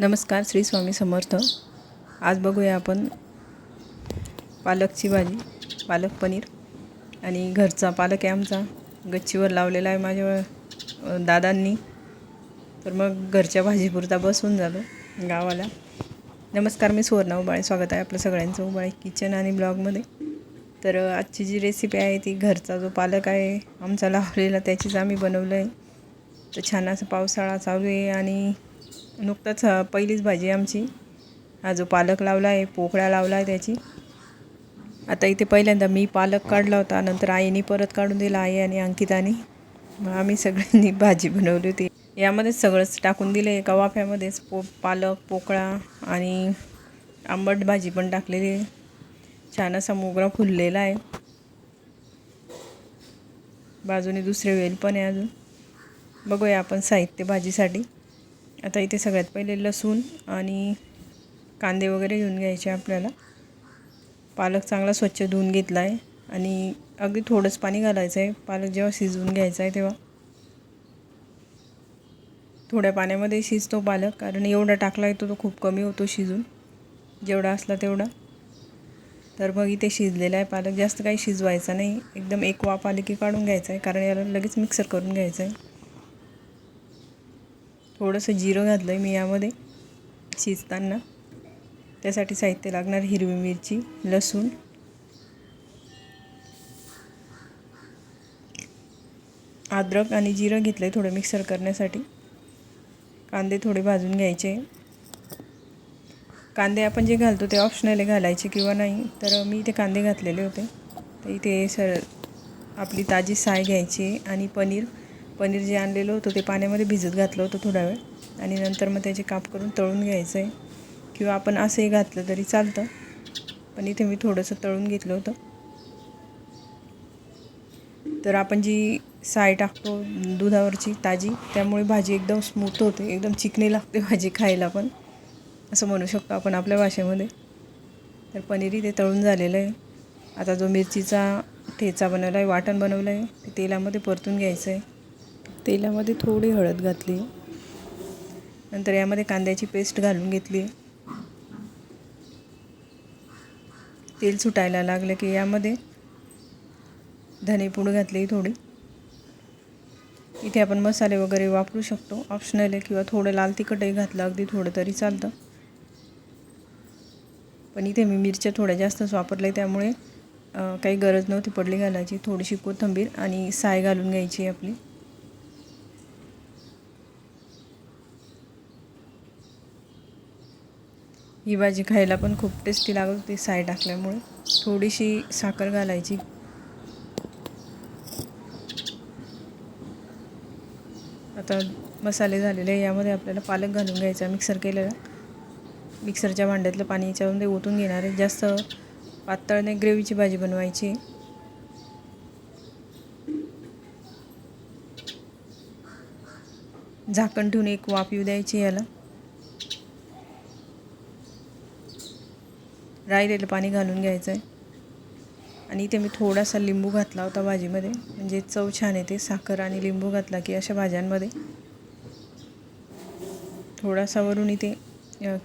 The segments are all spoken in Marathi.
नमस्कार श्री स्वामी समर्थ. आज बघूया आपण पालकची भाजी पालक पनीर आणि घरचा पालक आहे आमचा. गच्चीवर लावलेला आहे माझ्या दादांनी. तर मग घरच्या भाजीपुरता बसून झालो गावाला. नमस्कार मी सुवर्णा उबाळे. स्वागत आहे आपलं सगळ्यांचं उबाळे किचन आणि ब्लॉगमध्ये. तर आजची जी रेसिपी आहे ती घरचा जो पालक आहे आमचा लावलेला त्याचीच आम्ही बनवलं आहे तर छान असं पावसाळा चालू आहे आणि नुकताच पहिलीच भाजी आमची. हा जो पालक लावला आहे पोकळा लावला आहे त्याची. आता इथे पहिल्यांदा मी पालक काढला होता नंतर आईने परत काढून दिला आई आणि अंकिताने. मग आम्ही सगळ्यांनी भाजी बनवली होती. यामध्येच सगळंच टाकून दिलं एका वाफ्यामध्येच पो पालक पोकळा आणि आंबट भाजी पण टाकलेली आहे. छान असा मोगरा फुललेला आहे. बाजूने दुसरे वेल पण आहे अजून. बघूया आपण साहित्य भाजीसाठी. आता इथे सगळ्यात पहिले लसूण आणि कांदे वगैरे घेऊन घ्यायचे आपल्याला. पालक चांगला स्वच्छ धुवून घेतला आहे आणि अगदी थोडंच पाणी घालायचं आहे पालक जेव्हा शिजवून घ्यायचा आहे तेव्हा. थोड्या पाण्यामध्ये शिजतो पालक कारण एवढा टाकला येतो तो खूप कमी होतो शिजून. जेवढा असला तेवढा. तर मग इथे शिजलेला आहे पालक. जास्त काही शिजवायचा नाही. एकदम एक वाफ आले की काढून घ्यायचा आहे कारण याला लगेच मिक्सर करून घ्यायचं आहे. थोडंसं जिरं घातलं आहे मी यामध्ये शिजताना. त्यासाठी साहित्य लागणार हिरवी मिरची लसूण. अद्रक आणि जिरं घेतलं आहे थोडं मिक्सर करण्यासाठी. कांदे थोडे भाजून घ्यायचे. कांदे आपण जे घालतो ते ऑप्शनल घालायचे किंवा नाही. तर मी इथे कांदे घातलेले होते. तर इथे सर आपली ताजी साय घ्यायची आणि पनीर पनीर जे आणलेलं होतं ते पाण्यामध्ये भिजत घातलं होतं थोडा वेळ. आणि नंतर मग त्याचे काप करून तळून घ्यायचं आहे किंवा आपण असंही घातलं तरी चालतं. पण इथे मी थोडंसं तळून घेतलं होतं. तर आपण जी साय टाकतो दुधावरची ताजी त्यामुळे भाजी एकदम स्मूथ होते. एकदम चिकनी लागते भाजी खायला पण. असं म्हणू शकतो आपण आपल्या भाषेमध्ये. तर पनीर इथे तळून झालेलं आहे. आता जो मिरचीचा ठेचा बनवला आहे वाटण बनवलं आहे ते तेलामध्ये परतून घ्यायचं आहे. तेलामध्ये थोडी हळद घातली. नंतर यामध्ये कांद्याची पेस्ट घालून घेतली. तेल सुटायला लागलं की यामध्ये धनेपूड घातली थोडी. इथे आपण मसाले वगैरे वापरू शकतो. ऑप्शनल आहे किंवा थोडं लाल तिखटही घातलं अगदी थोडं तरी चालतं. पण इथे मी मिरच्या थोड्या जास्तच वापरल्या त्यामुळे काही गरज नव्हती पडली घालायची. थोडीशी कोथिंबीर आणि साय घालून घ्यायची आपली. ही भाजी खायला पण खूप टेस्टी लागत होती साय टाकल्यामुळे. थोडीशी साखर घालायची. आता मसाले झालेले यामध्ये आपल्याला पालक घालून घ्यायचा मिक्सर केलेला. मिक्सरच्या भांड्यातलं पाणी याच्यामध्ये ओतून घेणार आहे. जास्त पातळने ग्रेव्हीची भाजी बनवायची. झाकण ठेवून एक वाफ येऊ द्यायची याला. राहिलेलं पाणी घालून घ्यायचं आहे आणि इथे मी थोडासा लिंबू घातला होता भाजीमध्ये. म्हणजे चव छान येते. साखर आणि लिंबू घातला की अशा भाज्यांमध्ये. थोडासा वरून इथे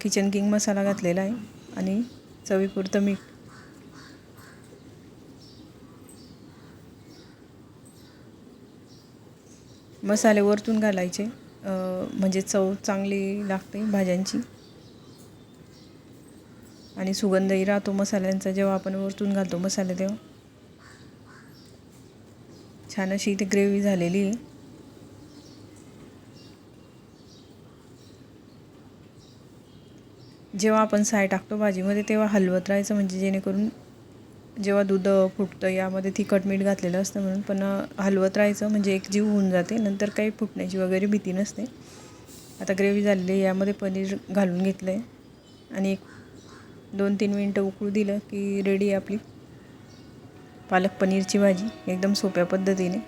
किचन किंग मसाला घातलेला आहे. आणि चवीपुरतं मीठ. मसाले वरतून घालायचे. म्हणजे चव चांगली लागते भाज्यांची. आणि सुगंधही राहतो मसाल्यांचा. जेव्हा आपण वरतून घालतो मसाले तेव्हा. छान अशी इथे ग्रेव्ही झालेली आहे. जेव्हा आपण साय टाकतो भाजीमध्ये तेव्हा हलवत राहायचं म्हणजे जेणेकरून जेव्हा दूध फुटतं यामध्ये तिखट मीठ घातलेलं असतं म्हणून पण हलवत राहायचं म्हणजे एक जीव होऊन जाते नंतर काही फुटण्याची वगैरे भीती नसते. आता ग्रेव्ही झालेली आहे यामध्ये पनीर घालून घेतलं आहे आणि एक दोन तीन मिनटं उकळू दिलं की रेडी आहे आपली. पालक पनीरची भाजी एकदम सोप्या पद्धतीने.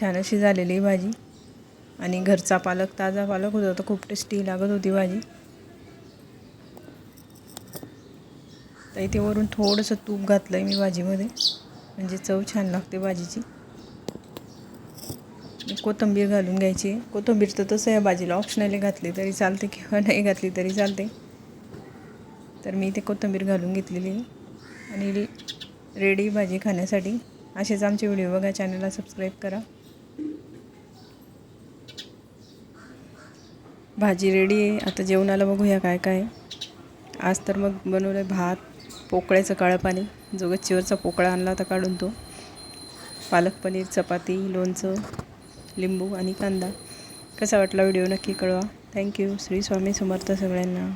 छान अशी झालेली आहे भाजी. आणि घरचा पालक ताजा पालक होता तर खूप टेस्टी लागत होती भाजी. तर इथे वरून थोडंसं तूप घातलं आहे मी भाजीमध्ये. म्हणजे चव छान लागते भाजीची. कोथिंबीर घालून घ्यायची. कोथंबीर तर तसं या भाजीला ऑप्शनली घातली तरी चालते किंवा नाही घातली तरी चालते. तर मी इथे कोथिंबीर घालून घेतलेली आणि रेडी भाजी खाण्यासाठी असेच आमचे व्हिडिओ बघा चॅनलला सबस्क्राईब करा. भाजी रेडी आहे. आता जेवणाला बघूया काय काय आज तर मग बनवलं आहे भात पोकळ्याचं काळं पाणी. जो गच्चीवरचा पोकळा आणला होता काढून तो. पालक पनीर चपाती लोणचं लिंबू आणि कांदा. कसा वाटला व्हिडिओ नक्की कळवा. थँक्यू श्री स्वामी समर्थ सगळ्यांना.